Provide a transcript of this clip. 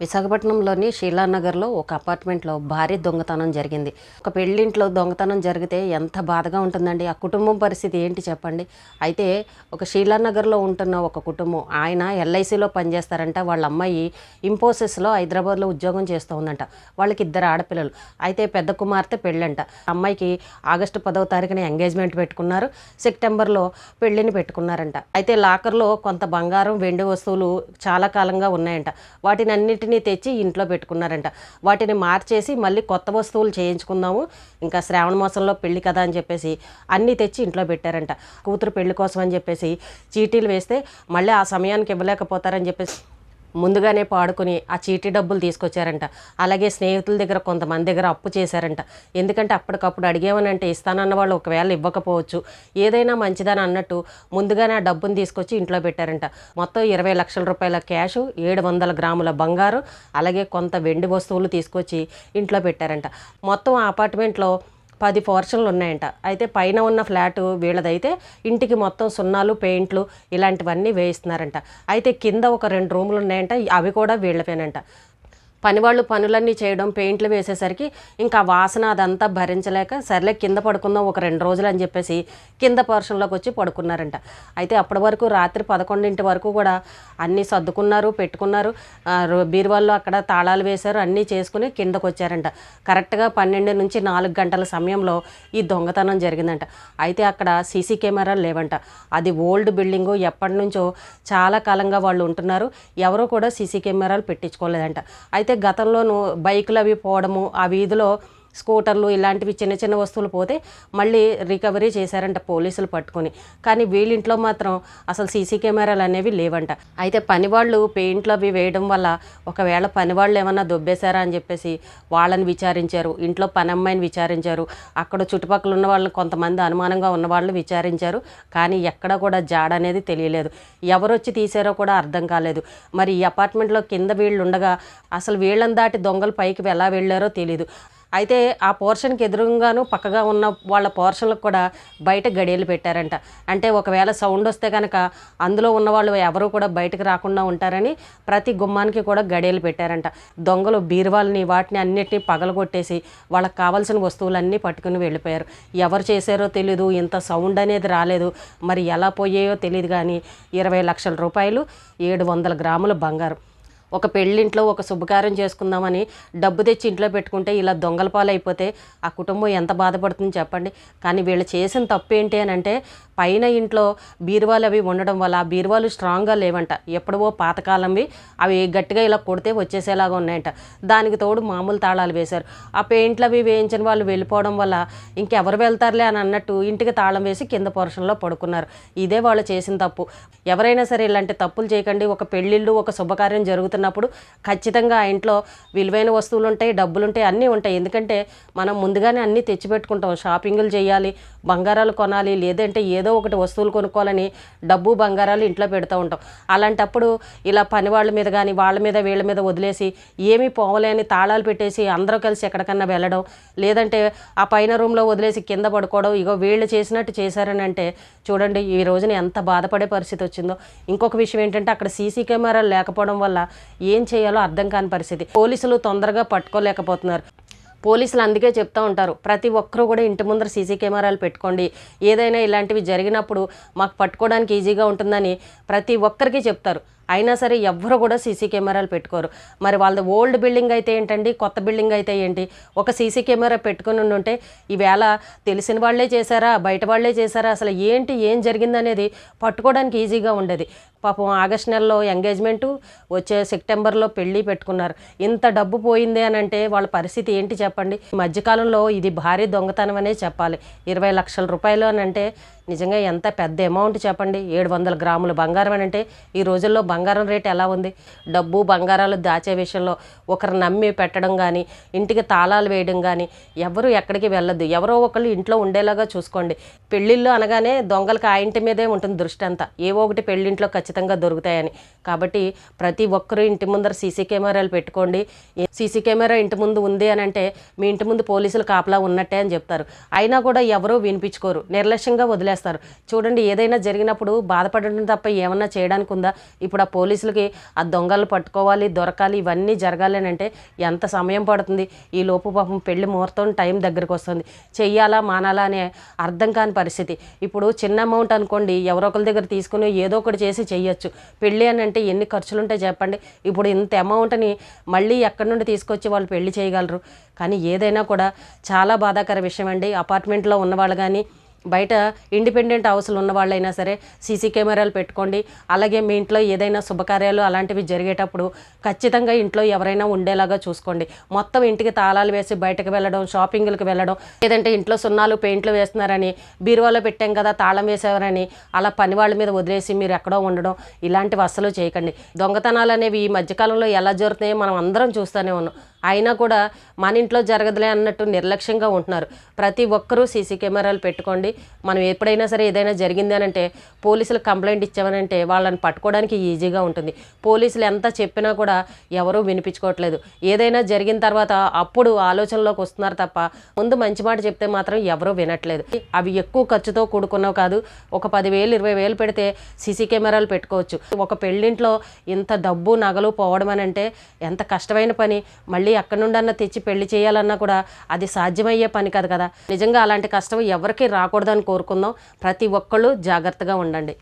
విశాఖపట్నంలోని షీలానగర్లో ఒక అపార్ట్మెంట్లో భారీ దొంగతనం జరిగింది. ఒక పెళ్ళింట్లో దొంగతనం జరిగితే ఎంత బాధగా ఉంటుందండి? ఆ కుటుంబం పరిస్థితి ఏంటి చెప్పండి? అయితే ఒక షీలానగర్లో ఉంటున్న ఒక కుటుంబం ఆయన ఎల్ఐసిలో పనిచేస్తారంట. వాళ్ళ అమ్మాయి ఇంపోసిస్లో హైదరాబాద్లో ఉద్యోగం చేస్తూ ఉందంట వాళ్ళకి ఇద్దరు ఆడపిల్లలు. అయితే పెద్ద కుమార్తె పెళ్ళంట. అమ్మాయికి ఆగస్టు పదవ తారీఖున ఎంగేజ్మెంట్ పెట్టుకున్నారు. సెప్టెంబర్లో పెళ్ళిని పెట్టుకున్నారంట. అయితే లాకర్లో కొంత బంగారం వెండి వస్తువులు చాలా కాలంగా ఉన్నాయంట. వాటిని అన్నిటి తెచ్చి ఇంట్లో పెట్టుకున్నారంట. వాటిని మార్చేసి మళ్ళీ కొత్త వస్తువులు చేయించుకుందాము. ఇంకా శ్రావణ మాసంలో పెళ్ళి కదా అని చెప్పేసి అన్నీ తెచ్చి ఇంట్లో పెట్టారంట. కూతురు పెళ్ళి కోసం అని చెప్పేసి చీటీలు వేస్తే మళ్ళీ ఆ సమయానికి ఇవ్వలేకపోతారని చెప్పేసి ముందుగానే పాడుకుని ఆ చీటీ డబ్బులు తీసుకొచ్చారంట. అలాగే స్నేహితుల దగ్గర కొంతమంది దగ్గర అప్పు చేశారంట. ఎందుకంటే అప్పటికప్పుడు అడిగేమనంటే ఇస్తానన్న వాళ్ళు ఒకవేళ ఇవ్వకపోవచ్చు. ఏదైనా మంచిదని అన్నట్టు ముందుగానే ఆ డబ్బుని తీసుకొచ్చి ఇంట్లో పెట్టారంట. మొత్తం ఇరవై లక్షల రూపాయల క్యాష్ ఏడు వందల గ్రాముల బంగారు అలాగే కొంత వెండి వస్తువులు తీసుకొచ్చి ఇంట్లో పెట్టారంట. మొత్తం ఆ అపార్ట్మెంట్లో పది పోర్షన్లు ఉన్నాయంట. అయితే పైన ఉన్న ఫ్లాట్ వీళ్ళదైతే ఇంటికి మొత్తం సున్నాలు పెయింట్లు ఇలాంటివన్నీ వేయిస్తున్నారంట. అయితే కింద ఒక రెండు రూములు ఉన్నాయంట అవి కూడా వీళ్ళవేనంట. పనివాళ్ళు పనులన్నీ చేయడం పెయింట్లు వేసేసరికి ఇంకా వాసన అదంతా భరించలేక సర్లే కింద పడుకుందాం ఒక రెండు రోజులు అని చెప్పేసి కింద పోర్షన్లోకి వచ్చి పడుకున్నారంట. అయితే అప్పటి వరకు రాత్రి పదకొండింటి వరకు కూడా అన్నీ సర్దుకున్నారు పెట్టుకున్నారు. బీరువాళ్ళు రో- అక్కడ తాళాలు వేశారు అన్నీ చేసుకుని కిందకు వచ్చారంట. కరెక్ట్గా పన్నెండు నుంచి నాలుగు గంటల సమయంలో ఈ దొంగతనం జరిగిందంట. అయితే అక్కడ సీసీ కెమెరాలు లేవంట. అది ఓల్డ్ బిల్డింగు ఎప్పటి నుంచో చాలా కాలంగా వాళ్ళు ఉంటున్నారు. ఎవరు కూడా సీసీ కెమెరాలు పెట్టించుకోలేదంట. అయితే గతంలోనూ బైకులు అవి పోవడము ఆ వీధిలో స్కూటర్లు ఇలాంటివి చిన్న చిన్న వస్తువులు పోతే మళ్ళీ రికవరీ చేశారంట పోలీసులు పట్టుకొని. కానీ వీళ్ళింట్లో మాత్రం అసలు సీసీ కెమెరాలు అనేవి లేవంట. అయితే పనివాళ్ళు పెయింట్లు అవి వేయడం వల్ల ఒకవేళ పనివాళ్ళు ఏమన్నా దొబ్బేశారా అని చెప్పేసి వాళ్ళని విచారించారు. ఇంట్లో పని అమ్మాయిని విచారించారు. అక్కడ చుట్టుపక్కల ఉన్న వాళ్ళని కొంతమంది అనుమానంగా ఉన్నవాళ్ళు విచారించారు. కానీ ఎక్కడ కూడా జాడ అనేది తెలియలేదు. ఎవరొచ్చి తీశారో కూడా అర్థం కాలేదు. మరి ఈ అపార్ట్మెంట్లో కింద వీళ్ళు ఉండగా అసలు వీళ్ళని దాటి దొంగలు పైకి ఎలా వెళ్ళారో తెలియదు అయితే ఆ పోర్షన్కి ఎదురుగాను పక్కగా ఉన్న వాళ్ళ పోర్షన్లకు కూడా బయట గడియలు పెట్టారంట. అంటే ఒకవేళ సౌండ్ వస్తే కనుక అందులో ఉన్న వాళ్ళు ఎవరు కూడా బయటకు రాకుండా ఉంటారని ప్రతి గుమ్మానికి కూడా గడియలు పెట్టారంట. దొంగలు బీరువాల్ని వాటిని అన్నిటిని పగలగొట్టేసి వాళ్ళకి కావాల్సిన వస్తువులన్నీ పట్టుకుని వెళ్ళిపోయారు. ఎవరు చేశారో తెలీదు ఇంత సౌండ్ అనేది రాలేదు. మరి ఎలా పోయాయో తెలియదు కానీ ఇరవై లక్షల రూపాయలు ఏడు వందల గ్రాముల బంగారం. ఒక పెళ్ళింట్లో ఒక శుభకార్యం చేసుకుందామని డబ్బు తెచ్చి ఇంట్లో పెట్టుకుంటే ఇలా దొంగల పాలైపోతే ఆ కుటుంబం ఎంత బాధపడుతుంది చెప్పండి. కానీ వీళ్ళు చేసిన తప్పు ఏంటి అని అంటే పైన ఇంట్లో బీరువాలు అవి ఉండడం వల్ల ఆ బీరువాలు స్ట్రాంగ్గా లేవంట. ఎప్పుడవో పాతకాలంవి అవి గట్టిగా ఇలా కొడితే వచ్చేసేలాగా ఉన్నాయంట. దానికి తోడు మామూలు తాళాలు వేశారు. ఆ పెయింట్లు అవి వేయించిన వాళ్ళు వెళ్ళిపోవడం వల్ల ఇంకెవరు వెళ్తారులే అని అన్నట్టు ఇంటికి తాళం వేసి కింద పోర్షన్లో పడుకున్నారు. ఇదే వాళ్ళు చేసిన తప్పు. ఎవరైనా సరే ఇలాంటి తప్పులు చేయకండి. ఒక పెళ్ళిళ్ళు ఒక శుభకార్యం జరుగుతున్నప్పుడు ఖచ్చితంగా ఆ ఇంట్లో విలువైన వస్తువులు ఉంటాయి డబ్బులు ఉంటాయి అన్నీ ఉంటాయి. ఎందుకంటే మనం ముందుగానే అన్నీ తెచ్చిపెట్టుకుంటాం. షాపింగ్లు చేయాలి బంగారాలు కొనాలి లేదంటే ఏదో ఒకటి వస్తువులు కొనుక్కోవాలని డబ్బు బంగారాలు ఇంట్లో పెడుతూ ఉంటాం. అలాంటప్పుడు ఇలా పని వాళ్ళ మీద కానీ వాళ్ళ మీద వీళ్ళ మీద వదిలేసి ఏమీ పోవలేని తాళాలు పెట్టేసి అందరూ కలిసి ఎక్కడికన్నా వెళ్ళడం లేదంటే ఆ పైన రూమ్లో వదిలేసి కింద పడుకోవడం ఇగో వీళ్ళు చేసినట్టు చేశారని అంటే చూడండి ఈ రోజున ఎంత బాధపడే పరిస్థితి వచ్చిందో. ఇంకొక విషయం ఏంటంటే అక్కడ సీసీ కెమెరాలు లేకపోవడం వల్ల ఏం చేయాలో అర్థం కాని పరిస్థితి. పోలీసులు తొందరగా పట్టుకోలేకపోతున్నారు. పోలీసులు అందుకే చెప్తా ఉంటారు ప్రతి ఒక్కరూ కూడా ఇంటి ముందర సీసీ కెమెరాలు పెట్టుకోండి. ఏదైనా ఇలాంటివి జరిగినప్పుడు మాకు పట్టుకోవడానికి ఈజీగా ఉంటుందని ప్రతి ఒక్కరికి చెప్తారు. అయినా సరే ఎవ్వరు కూడా సీసీ కెమెరాలు పెట్టుకోరు. మరి వాళ్ళది ఓల్డ్ బిల్డింగ్ అయితే ఏంటండి కొత్త బిల్డింగ్ అయితే ఏంటి? ఒక సీసీ కెమెరా పెట్టుకుని ఉంటే ఈవేళ తెలిసిన వాళ్ళే చేశారా బయట వాళ్ళే చేశారా? అసలు ఏంటి ఏం జరిగిందనేది పట్టుకోవడానికి ఈజీగా ఉండేది. పాపం ఆగస్ట్ నెలలో ఎంగేజ్మెంటు వచ్చే సెప్టెంబర్లో పెళ్ళి పెట్టుకున్నారు. ఇంత డబ్బు పోయింది అని అంటే వాళ్ళ పరిస్థితి ఏంటి చెప్పండి? మధ్యకాలంలో ఇది భారీ దొంగతనం అనే చెప్పాలి. ఇరవై లక్షల రూపాయలు అని అంటే నిజంగా ఎంత పెద్ద అమౌంట్ చెప్పండి? ఏడు వందల గ్రాముల బంగారం అని అంటే ఈ రోజుల్లో బంగారం రేట్ ఎలా ఉంది? డబ్బు బంగారాలు దాచే విషయంలో ఒకరు నమ్మి పెట్టడం కానీ ఇంటికి తాళాలు వేయడం కానీ ఎవరు ఎక్కడికి వెళ్ళదు ఎవరో ఒకళ్ళు ఇంట్లో ఉండేలాగా చూసుకోండి. పెళ్ళిళ్ళు అనగానే దొంగలకు ఆ ఇంటి మీదే ఉంటుంది దృష్టి అంతా. ఏవో ఒకటి పెళ్ళింట్లో ఖచ్చితంగా దొరుకుతాయని. కాబట్టి ప్రతి ఒక్కరూ ఇంటి ముందర సీసీ కెమెరాలు పెట్టుకోండి. సీసీ కెమెరా ఇంటి ముందు ఉంది అని అంటే మీ ఇంటి ముందు పోలీసులు కాపలా ఉన్నట్టే అని చెప్తారు. అయినా కూడా ఎవరూ వినిపించుకోరు. నిర్లక్ష్యంగా వదిలేస్తారు. చూడండి ఏదైనా జరిగినప్పుడు బాధపడడం తప్ప ఏమన్నా చేయడానికి ఉందా ఇప్పుడు ఆ పోలీసులకి ఆ దొంగలు పట్టుకోవాలి దొరకాలి ఇవన్నీ జరగాలి అంటే ఎంత సమయం పడుతుంది? ఈ లోపు పాపం పెళ్ళి ముహూర్తం టైం దగ్గరికి వస్తుంది. చెయ్యాలా మానాలా అనే అర్థం కాని పరిస్థితి. ఇప్పుడు చిన్న అమౌంట్ అనుకోండి ఎవరో ఒకరి దగ్గర తీసుకుని ఏదో ఒకటి చేసి చెయ్యొచ్చు. పెళ్ళి అని అంటే ఎన్ని ఖర్చులు ఉంటాయి చెప్పండి. ఇప్పుడు ఇంత అమౌంట్ని మళ్ళీ ఎక్కడి నుండి తీసుకొచ్చి వాళ్ళు పెళ్ళి చేయగలరు? కానీ ఏదైనా కూడా చాలా బాధాకర విషయం అండి. అపార్ట్మెంట్లో ఉన్నవాళ్ళు కానీ బయట ఇండిపెండెంట్ హౌస్లు ఉన్న వాళ్ళైనా సరే సీసీ కెమెరాలు పెట్టుకోండి. అలాగే మీ ఇంట్లో ఏదైనా శుభకార్యాలు అలాంటివి జరిగేటప్పుడు ఖచ్చితంగా ఇంట్లో ఎవరైనా ఉండేలాగా చూసుకోండి. మొత్తం ఇంటికి తాళాలు వేసి బయటకు వెళ్ళడం షాపింగ్లకు వెళ్ళడం లేదంటే ఇంట్లో సున్నాలు పెయింట్లు వేస్తున్నారని బీరువాలో పెట్టాం కదా తాళం వేసేవారని అలా పని వాళ్ళ మీద వదిలేసి మీరు ఎక్కడో ఉండడం ఇలాంటివి అస్సలు చేయకండి. దొంగతనాలు అనేవి ఈ మధ్యకాలంలో ఎలా జరుగుతున్నాయో మనం అందరం చూస్తూనే ఉన్నాం. అయినా కూడా మన ఇంట్లో జరగదులే అన్నట్టు నిర్లక్ష్యంగా ఉంటున్నారు. ప్రతి ఒక్కరూ సీసీ కెమెరాలు పెట్టుకోండి. మనం ఎప్పుడైనా సరే ఏదైనా జరిగింది అని అంటే పోలీసులు కంప్లైంట్ ఇచ్చామనంటే వాళ్ళని పట్టుకోవడానికి ఈజీగా ఉంటుంది. పోలీసులు ఎంత చెప్పినా కూడా ఎవరూ వినిపించుకోవట్లేదు. ఏదైనా జరిగిన తర్వాత అప్పుడు ఆలోచనలోకి వస్తున్నారు తప్ప ముందు మంచి మాట చెప్తే మాత్రం ఎవరూ వినట్లేదు. అవి ఎక్కువ ఖర్చుతో కూడుకున్నవి కాదు. ఒక పదివేలు ఇరవై వేలు పెడితే సీసీ కెమెరాలు పెట్టుకోవచ్చు. ఒక పెళ్ళింట్లో ఇంత డబ్బు నగలు పోవడం అని అంటే ఎంత కష్టమైన పని. మళ్ళీ అక్కడి నుండి అన్న తెచ్చి పెళ్ళి చేయాలన్నా కూడా అది సాధ్యమయ్యే పని కాదు కదా. నిజంగా అలాంటి కష్టం ఎవరికి రాకూడదని కోరుకుందాం. ప్రతి ఒక్కళ్ళు జాగ్రత్తగా ఉండండి.